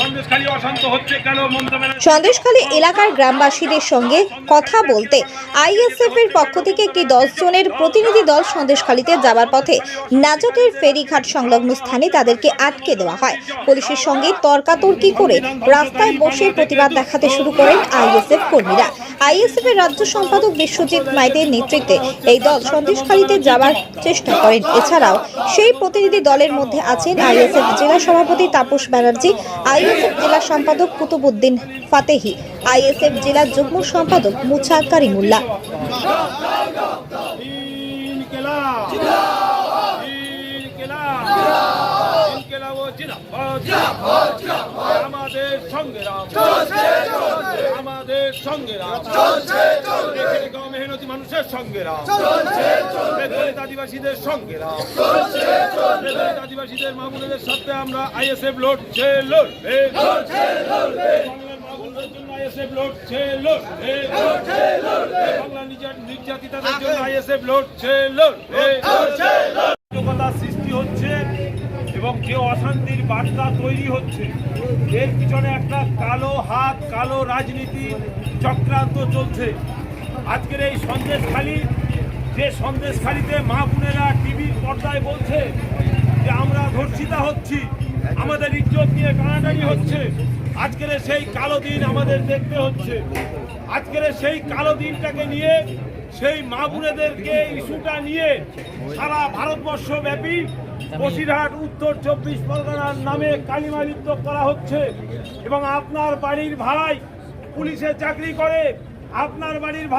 সন্দেশখালী অশান্ত হচ্ছে কেন? মমতা ব্যানার্জি সন্দেশখালী এলাকার গ্রামবাসীদের সঙ্গে কথা বলতে আইএসএফ এর পক্ষ থেকে একটি দশ জনের প্রতিনিধি দল সন্দেশখালীতে যাবার পথে নাজটের ফেরিঘাট সংলগ্ন স্থানে তাদেরকে আটকে দেওয়া হয়। পুলিশের সঙ্গে তর্কাতর্কি করে রাস্তায় বসে প্রতিবাদ দেখাতে শুরু করেন আইএসএফ কর্মীরা। আইএসএফ এর রাজ্য সম্পাদক বিশ্বজিৎ মাইতের নেতৃত্বে এই দল সন্দেশখালীতে যাবার চেষ্টা করেন এছাড়াও সেই প্রতিনিধি দলের মধ্যে আছেন আইএসএফ জেলা সভাপতি তাপস ব্যানার্জি আইএসএফ জেলা সম্পাদক কুতুবুদ্দিন ফাতেহি আইএসএফ জেলা যুগ্ম সম্পাদক মুছা ইনকলাব আমাদের সংগ্রাম আমাদের গাঁও মেহনতি মানুষের সংগ্রাম দলিত আদিবাসীদের সংগ্রাম দলিত আদিবাসীদের মামুনেদের সাথে আমরা আইএসএফ লড়ছে লড়বে। আইএসএফ লড়ছে লড়বে। বাংলা নির্যা- নির্যাতিতাদের জন্য আইএসএফ লড়ছে লড়বে। সৃষ্টি হচ্ছে। এবং যে অশান্তির বার্তা তৈরি হচ্ছে, এর পিছনে একটা কালো হাত, কালো রাজনীতি চক্রান্ত চলছে। আজকের এই সন্দেশখালী, যে সন্দেশখালীতে মা বোনেরা টিভির পর্দায় বলছে যে আমরা ধর্ষিতা হচ্ছি, আমাদের ইজ্জত নিয়ে টানাটানি হচ্ছে। আজকের সেই কালো দিন আমাদের দেখতে হচ্ছে। আজকের সেই কালো দিনটাকে নিয়ে সেই মা বোনেদেরকে ইস্যুটা নিয়ে সারা ভারতবর্ষ ব্যাপী বসিরহাট, উত্তর চব্বিশ পরগনার নামে কালিমালিপ্ত করা হচ্ছে। এবং আপনার বাড়ির ভাড়ায় পুলিশে চাকরি করে। আপনার বাড়ির ভাড়া